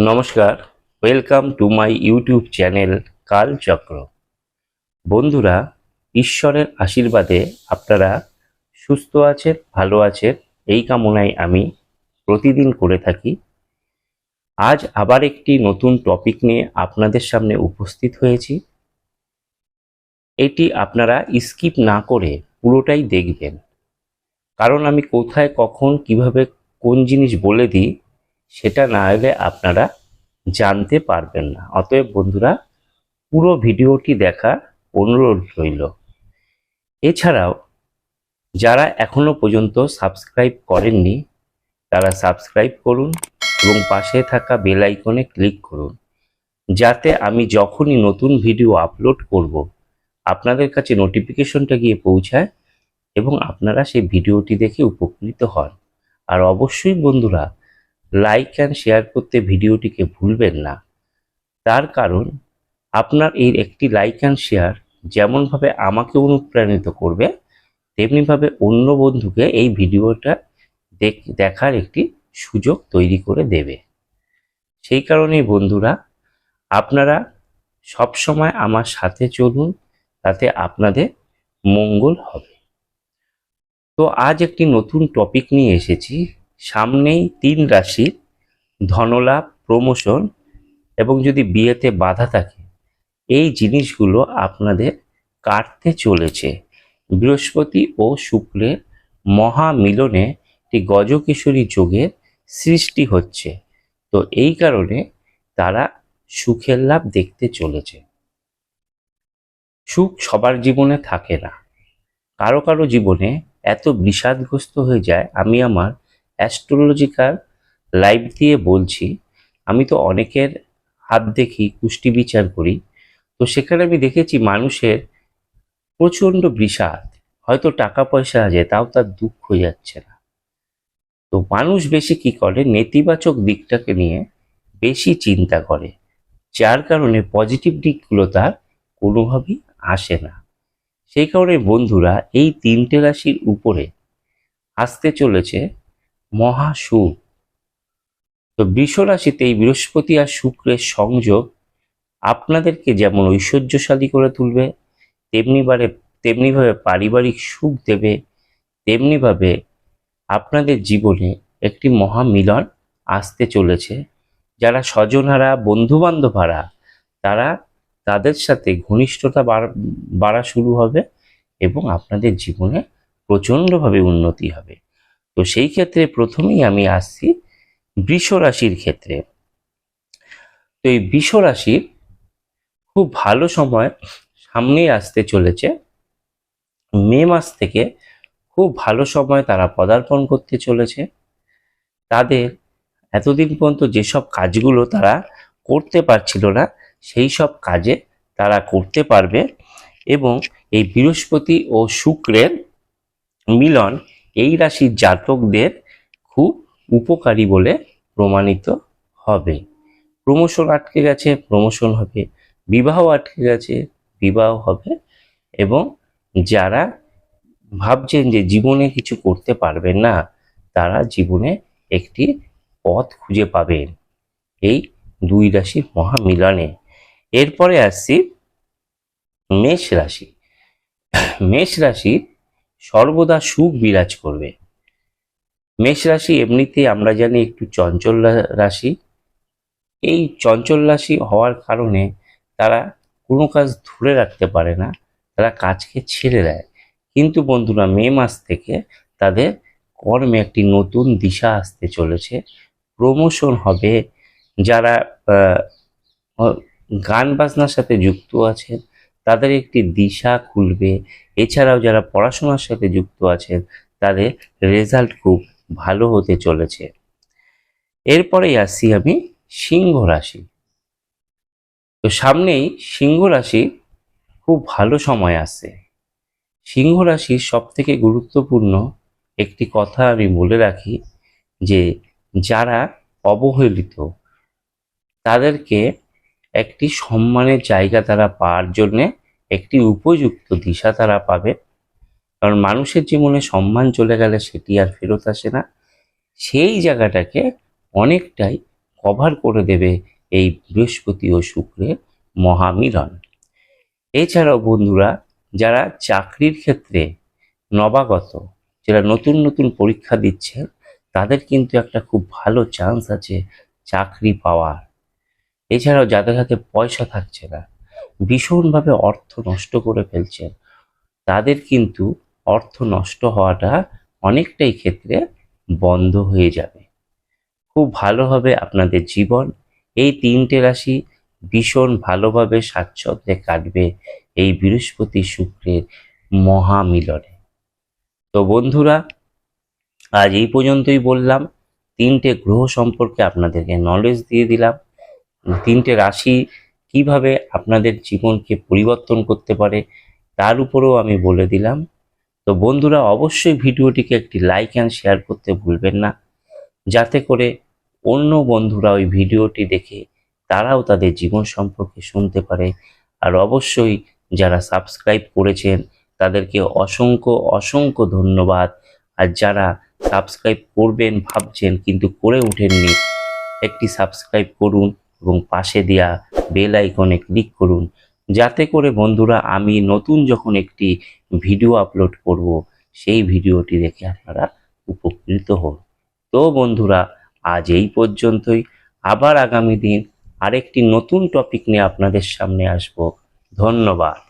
নমস্কার, welcome to my YouTube channel Kalchakra বন্ধুরা, ঈশ্বরের আশীর্বাদে আপনারা সুস্থ আছেন, ভালো আছেন, এই কামনায় আমি প্রতিদিন করে থাকি। আজ আবার একটি নতুন টপিক নিয়ে আপনাদের সামনে উপস্থিত হয়েছি। এটি আপনারা স্কিপ না করে পুরোটাই দেখবেন। কারণ আমি কোথায়, কখন, কীভাবে, কোন জিনিস বলে দিই সেটা না হলে আপনারা জানতে পারবেন না। অতএব বন্ধুরা, পুরো ভিডিওটি দেখা অনুরোধ রইল। এছাড়াও, যারা এখনও পর্যন্ত সাবস্ক্রাইব করেননি, তারা সাবস্ক্রাইব করুন এবং পাশে থাকা বেল আইকনে ক্লিক করুন। যাতে আমি যখনই নতুন ভিডিও আপলোড করব, আপনাদের কাছে নোটিফিকেশনটা গিয়ে পৌঁছায় এবং আপনারা সেই ভিডিওটি দেখে উপকৃত হন। আর অবশ্যই বন্ধুরা লাইক অ্যান্ড শেয়ার করতে ভিডিওটিকে ভুলবেন না। তার কারণ, আপনার এই একটি লাইক অ্যান্ড শেয়ার যেমনভাবে আমাকে অনুপ্রাণিত করবে, তেমনিভাবে অন্য বন্ধুকে এই ভিডিওটা দেখ- দেখার একটি সুযোগ তৈরি করে দেবে। সেই কারণেই বন্ধুরা, আপনারা সব সময় আমার সাথে চলুন, তাতে আপনাদের মঙ্গল হবে। তো আজ একটি নতুন টপিক নিয়ে এসেছি। সামনেই তিন রাশির ধনলাভ প্রমোশন এবং যদি বিয়েতে বাধা থাকে, এই জিনিসগুলো আপনাদের কাটতে চলেছে। বৃহস্পতি ও শুক্রের মহামিলনে একটি গজকিশোরী যোগের সৃষ্টি হচ্ছে। তো এই কারণে তারা সুখের লাভ দেখতে চলেছে। সুখ সবার জীবনে থাকে না। কারও কারও জীবনে এত বিষাদগ্রস্ত হয়ে যায়, আমি আমার অ্যাস্ট্রোলজিক্যাল লাইভ দিয়ে বলছি, আমি তো অনেকের হাত দেখি, কুষ্টি বিচার করি, তো সেখানে আমি দেখেছি মানুষের প্রচণ্ড বিষাদ, হয়তো টাকা পয়সা আছে, তাও তার দুঃখ যাচ্ছে না। তো মানুষ বেশি কি করে? নেতিবাচক দিকটাকে নিয়ে বেশি চিন্তা করে, যার কারণে পজিটিভ দিকগুলো তার কোনোভাবেই আসে না। সেই কারণে বন্ধুরা, এই তিনটে রাশির উপরে আসতে চলেছে মহাসুখ তো বৃষ রাশিতে এই বৃহস্পতি আর শুক্রের সংযোগ আপনাদেরকে যেমন ঐশ্বর্যশালী করে তুলবে তেমনিভাবে তেমনিভাবে পারিবারিক সুখ দেবে তেমনিভাবে আপনাদের জীবনে একটি মহা মিলন আসতে চলেছে। যারা স্বজনহারা, বন্ধুবান্ধবহারা, তারা তাদের সাথে ঘনিষ্ঠতা বাড়া বাড়া শুরু হবে এবং আপনাদের জীবনে প্রচণ্ডভাবে উন্নতি হবে। তো সেই ক্ষেত্রে প্রথমেই আমি আসছি বৃষ রাশির ক্ষেত্রে। তো এই বৃষ রাশির খুব ভালো সময় সামনেই আসতে চলেছে। মে মাস থেকে খুব ভালো সময় তারা পদার্পণ করতে চলেছে। তাদের এতদিন পর্যন্ত যেসব কাজগুলো তারা করতে পারছিল না, সেই সব কাজে তারা করতে পারবে এবং এই বৃহস্পতি ও শুক্রের মিলন এই রাশির জাতকদের খুব উপকারী বলে প্রমাণিত হবে। প্রমোশন আটকে গেছে প্রমোশন হবে। বিবাহ আটকে গেছে, বিবাহ হবে এবং যারা ভাবছেন যে জীবনে কিছু করতে পারবেন না, তারা জীবনে একটি পথ খুঁজে পাবেন এই দুই রাশির মহামিলনে। এরপরে আসছি মেষ রাশি। মেষ রাশি সর্বদা সুখ বিরাজ করবে। মেষ রাশি এমনিতেই আমরা জানি একটু চঞ্চল রাশি। এই চঞ্চল রাশি হওয়ার কারণে তারা কোনো কাজ ধরে রাখতে পারে না, তারা কাজকে ছেড়ে দেয়। কিন্তু বন্ধুরা, মে মাস থেকে তাদের কর্মে একটি নতুন দিশা আসতে চলেছে। প্রমোশন হবে, যারা গান বাজনার সাথে যুক্ত আছেন, তাদের একটি দিশা খুলবে এছাড়াও যারা পড়াশোনার সাথে যুক্ত আছেন, তাদের রেজাল্ট খুব ভালো হতে চলেছে। এরপরেই আসছি আমি সিংহ রাশি। তো সামনেই সিংহ রাশি খুব ভালো সময় আসছে। সিংহ রাশির সব থেকে গুরুত্বপূর্ণ একটি কথা আমি বলে রাখি যে, যারা অবহেলিত, তাদেরকে একটি সম্মানের জায়গা তারা পাওয়ার জন্যে একটি উপযুক্ত দিশা তারা পাবে। কারণ মানুষের জীবনে সম্মান চলে গেলে সেটি আর ফেরত আসে না। সেই জায়গাটাকে অনেকটাই কভার করে দেবে এই বৃহস্পতি ও শুক্রের মহামিলন। এছাড়াও বন্ধুরা, যারা চাকরির ক্ষেত্রে নবাগত, যারা নতুন নতুন পরীক্ষা দিচ্ছেন তাদের কিন্তু একটা খুব ভালো চান্স আছে চাকরি পাওয়ার। এছাড়াও যাদের হাতে পয়সা থাকছে না ভীষণভাবে অর্থ নষ্ট করে ফেলছেন। তাদের কিন্তু অর্থ নষ্ট হওয়াটা অনেকটাই ক্ষেত্রে বন্ধ হয়ে যাবে। খুব ভালো হবে আপনাদের জীবন। এই তিনটে রাশি ভীষণ ভালোভাবে স্বাচ্ছন্দ্যে কাটবে এই বৃহস্পতি শুক্রের মহামিলনে। তো বন্ধুরা, আজ এই পর্যন্তই বললাম। তিনটে গ্রহ সম্পর্কে আপনাদেরকে নলেজ দিয়ে দিলাম। তিনটে রাশি কীভাবে আপনাদের জীবনকে পরিবর্তন করতে পারে, তার উপরেও আমি বলে দিলাম। তো বন্ধুরা, অবশ্যই ভিডিওটিকে একটি লাইক অ্যান্ড শেয়ার করতে ভুলবেন না, যাতে করে অন্য বন্ধুরা ওই ভিডিওটি দেখে তারাও তাদের জীবন সম্পর্কে শুনতে পারে। আর অবশ্যই যারা সাবস্ক্রাইব করেছেন, তাদেরকে অসংখ্য অসংখ্য ধন্যবাদ। আর যারা সাবস্ক্রাইব করবেন, ভাবছেন কিন্তু করে ওঠেননি, একটি সাবস্ক্রাইব করুন। এবং পাশে দেয়া বেল আইকনে ক্লিক করুন। যাতে করে বন্ধুরা আমি নতুন যখন একটি ভিডিও আপলোড করব, সেই ভিডিওটি দেখে আপনারা উপকৃত হন। তো বন্ধুরা, আজ এই পর্যন্তই। আবার আগামী দিন আরেকটি নতুন টপিক নিয়ে আপনাদের সামনে আসব। ধন্যবাদ।